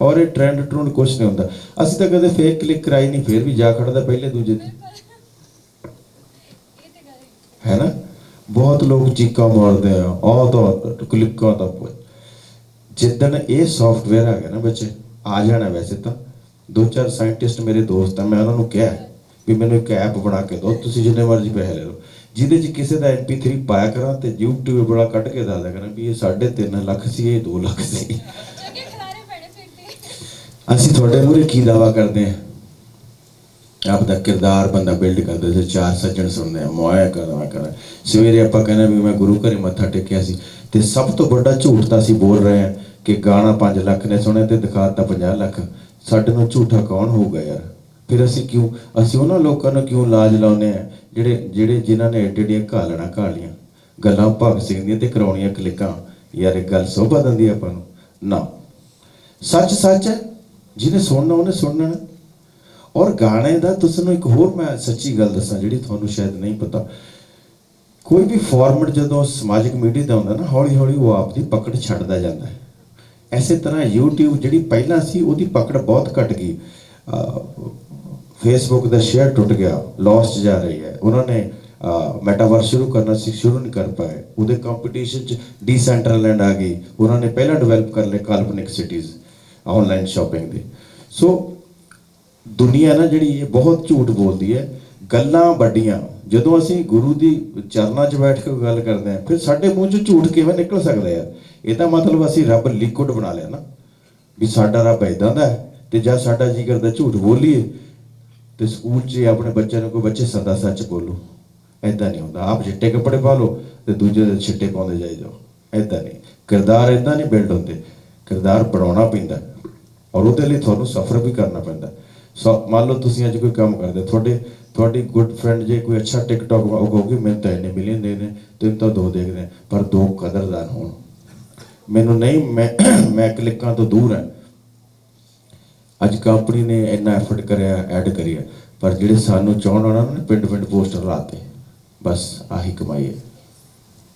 ਔਰ ਇਹ ਟ੍ਰੈਂਡ ਟਰੂੰਡ ਕੁਛ ਨਹੀਂ ਹੁੰਦਾ। ਅਸੀਂ ਤਾਂ ਕਦੇ ਫੇਕ ਕਲਿੱਕ ਕਰਾਈ ਨਹੀਂ, ਫਿਰ ਵੀ ਜਾ ਖੜਦਾ ਪਹਿਲੇ ਦੂਜੇ ਤੇ। ਹੈ ਨਾ? ਬਹੁਤ ਲੋਕ ਚੀਕਾਂ ਮਾਰਦੇ ਆ, ਆਹ ਤਾਂ ਕਲਿੱਕਾਂ ਦਾ ਪੁੱਛ। ਜਿੱਦਣ ਇਹ ਸੌਫਟਵੇਅਰ ਆ ਗਿਆ ਨਾ ਬੱਚੇ, ਆ ਜਾਣਾ ਵੈਸੇ ਤਾਂ। ਦੋ ਚਾਰ ਸਾਇੰਟਿਸਟ ਮੇਰੇ ਦੋਸਤ ਆ, ਮੈਂ ਉਹਨਾਂ ਨੂੰ ਕਿਹਾ ਵੀ ਮੈਨੂੰ ਇੱਕ ਐਪ ਬਣਾ ਕੇ ਦਿਓ, ਤੁਸੀਂ ਜਿੰਨੇ ਮਰਜ਼ੀ ਪੈਸੇ ਲੈ ਲਓ। ਜਿਹਦੇ 'ਚ ਕਿਸੇ ਦਾ MP3 ਪਾਇਆ ਕਰਾਂ ਤੇ YouTube ਬੜਾ ਕੱਢ ਕੇ ਦੱਸਦਾ ਦਿਆ ਕਰਾਂ ਵੀ ਇਹ 3.5 ਲੱਖ ਸੀ, ਇਹ 2 ਲੱਖ ਸੀ ਜਗੇ ਖਿਲਾਰੇ ਪੈਣੇ ਫਿਰ ਤੇ ਅਸੀਂ ਤੁਹਾਡੇ ਮੂਹਰੇ ਕੀ ਦਾਵਾ ਕਰਦੇ ਹਾਂ? ਆਪ ਦਾ ਕਿਰਦਾਰ ਬੰਦਾ ਬਿਲਡ ਕਰਦਾ ਜੇ ਚਾਰ ਸੱਜਣ ਸੁਣਦੇ ਆ ਮੋਇਆ ਕਰਨਾ ਕਰਨਾ ਸਵੇਰੇ ਆਪਾਂ ਕਹਿੰਦੇ ਵੀ ਮੈਂ ਗੁਰੂ ਘਰੇ ਮੱਥਾ ਟੇਕਿਆ ਸੀ ਤੇ ਸਭ ਤੋਂ ਵੱਡਾ ਝੂਠ ਤਾਂ ਅਸੀਂ ਬੋਲ ਰਹੇ ਹਾਂ ਕਿ ਗਾਣਾ 5 ਲੱਖ ਨੇ ਸੁਣਿਆ ਤੇ ਦਿਖਾਤਾ 50 ਲੱਖ। ਸਾਡੇ ਨੂੰ ਝੂਠਾ ਕੌਣ ਹੋਊਗਾ ਯਾਰ? ਫਿਰ ਅਸੀਂ ਕਿਉਂ, ਅਸੀਂ ਉਹਨਾਂ ਲੋਕਾਂ ਨੂੰ ਕਿਉਂ ਲਾਜ ਲਾਉਨੇ ਆ ਜਿਹੜੇ ਜਿਹੜੇ ਜਿਨ੍ਹਾਂ ਨੇ ਏਡੇ ਏਡੀਆਂ ਘਾਲਣਾ ਘਾਲੀਆਂ ਗੱਲਾਂ ਭਗਤ ਸਿੰਘ ਦੀਆਂ ਤੇ ਕਰਾਉਣੀਆਂ ਕਲਿੱਕਾਂ। ਯਾਰ ਇਹ ਗੱਲ ਸੋਭਾ ਦਿੰਦੀ ਆ ਆਪਾਂ ਨੂੰ। ਨਾ। ਸੱਚ ਸੱਚ ਹੈ ਜਿਹਨੇ ਸੁਣਨਾ, ਉਹਨੇ ਸੁਣਨਾ ਨਾ। ਔਰ ਗਾਣੇ ਦਾ ਤੁਹਾਨੂੰ ਇੱਕ ਹੋਰ ਮੈਂ ਸੱਚੀ ਗੱਲ ਦੱਸਾਂ, ਜਿਹੜੀ ਤੁਹਾਨੂੰ ਸ਼ਾਇਦ ਨਹੀਂ ਪਤਾ। ਕੋਈ ਵੀ ਫਾਰਮੈਟ ਜਦੋਂ ਸਮਾਜਿਕ ਮੀਡੀਆ ਦਾ ਹੁੰਦਾ ਨਾ ਹੌਲੀ ਹੌਲੀ ਉਹ ਆਪ ਦੀ ਪਕੜ ਛੱਡਦਾ ਜਾਂਦਾ ਹੈ। ਐਸੇ ਤਰ੍ਹਾਂ YouTube ਜਿਹੜੀ ਪਹਿਲਾਂ ਸੀ, ਉਹਦੀ ਪਕੜ ਬਹੁਤ ਘਟ ਗਈ। ਫੇਸਬੁੱਕ ਦਾ ਸ਼ੇਅਰ ਟੁੱਟ ਗਿਆ ਲੌਸ ਜਾ ਰਹੀ ਹੈ। ਉਹਨਾਂ ਨੇ ਮੈਟਾਵਰਸ ਸ਼ੁਰੂ ਕਰਨਾ ਸੀ, ਸ਼ੁਰੂ ਨਹੀਂ ਕਰ ਪਾਏ। ਉਹਦੇ ਕੰਪੀਟੀਸ਼ਨ ਚ ਡੀਸੈਂਟਰਲੈਂਡ ਆ ਗਈ। ਉਹਨਾਂ ਨੇ ਪਹਿਲਾਂ ਡਿਵੈਲਪ ਕਰ ਲਏ ਕਾਲਪਨਿਕ ਸਿਟੀਜ਼ ਆਨਲਾਈਨ ਸ਼ਾਪਿੰਗ ਦੇ। ਸੋ ਦੁਨੀਆ ਨਾ ਜਿਹੜੀ ਇਹ ਬਹੁਤ ਝੂਠ ਬੋਲਦੀ ਹੈ, ਗੱਲਾਂ ਵੱਡੀਆਂ। ਜਦੋਂ ਅਸੀਂ ਗੁਰੂ ਦੀ ਚਰਨਾਂ 'ਚ ਬੈਠ ਕੇ ਗੱਲ ਕਰਦੇ ਹਾਂ, ਫਿਰ ਸਾਡੇ ਮੂੰਹ 'ਚ ਝੂਠ ਕਿਵੇਂ ਨਿਕਲ ਸਕਦਾ ਯਾਰ ਇਹਦਾ ਮਤਲਬ ਅਸੀਂ ਰੱਬ ਲਿਕੁਇਡ ਬਣਾ ਲਿਆ ਨਾ। ਵੀ ਸਾਡਾ ਰੱਬ ਇਦਾਂ ਦਾ ਹੈ ਤੇ ਜਦ ਸਾਡਾ ਜੀ ਕਰਦਾ ਝੂਠ ਬੋਲੀਏ, ਤੇ ਸਕੂਲ 'ਚ ਆਪਣੇ ਬੱਚਿਆਂ ਨੂੰ ਕੋਈ ਬੱਚੇ ਸਦਾ ਸੱਚ ਬੋਲੋ। ਐਦਾਂ ਨਹੀਂ ਹੁੰਦਾ। ਆਪ ਚਿੱਟੇ ਕੱਪੜੇ ਪਾ ਲਓ ਤੇ ਦੂਜੇ ਦੇ ਛਿੱਟੇ ਪਾਉਂਦੇ ਜਾਈ ਜਾਓ। ਐਦਾਂ ਨਹੀਂ। ਕਿਰਦਾਰ ਐਦਾਂ ਨਹੀਂ ਬਿਲਡ ਹੁੰਦੇ। ਕਿਰਦਾਰ ਬਣਾਉਣਾ ਪੈਂਦਾ। ਔਰ ਉਹਦੇ ਲਈ ਤੁਹਾਨੂੰ ਸਫਰ ਵੀ ਕਰਨਾ ਪੈਂਦਾ। ਸੋ ਮੰਨ ਲਓ ਤੁਸੀਂ ਅੱਜ ਕੋਈ ਕੰਮ ਕਰਦੇ, ਤੁਹਾਡੇ, ਤੁਹਾਡੀ ਗੁੱਡ ਫਰੈਂਡ ਜੇ ਕੋਈ ਅੱਛਾ ਟਿਕਟੌਕ ਉਹ ਕਹੋਗੇ, ਮੈਨੂੰ ਤਾਂ ਇੰਨੇ ਮਿਲੀਅਨ ਦੇ ਨੇ, ਤੁਸੀਂ ਤਾਂ ਦੋ ਦੇਖਦੇ ਆ। ਪਰ ਦੋ ਕਦਰਦਾਨ ਹੋਣ। ਮੈਨੂੰ ਨਹੀਂ, ਮੈਂ ਮੈਂ ਕਲਿੱਕਾਂ ਤੋਂ ਦੂਰ ਹਾਂ। ਅੱਜ ਕੰਪਨੀ ਨੇ ਇੰਨਾ ਐਫਰਟ ਕਰਿਆ ਐਡ ਕਰਿਆ, ਪਰ ਜਿਹੜੇ ਸਾਨੂੰ ਚਾਹਣ ਉਹਨਾਂ ਨੇ ਪਿੰਡ ਪਿੰਡ ਪੋਸਟਰ ਲਾਤੇ। ਬਸ ਆਹੀ ਕਮਾਈ ਹੈ।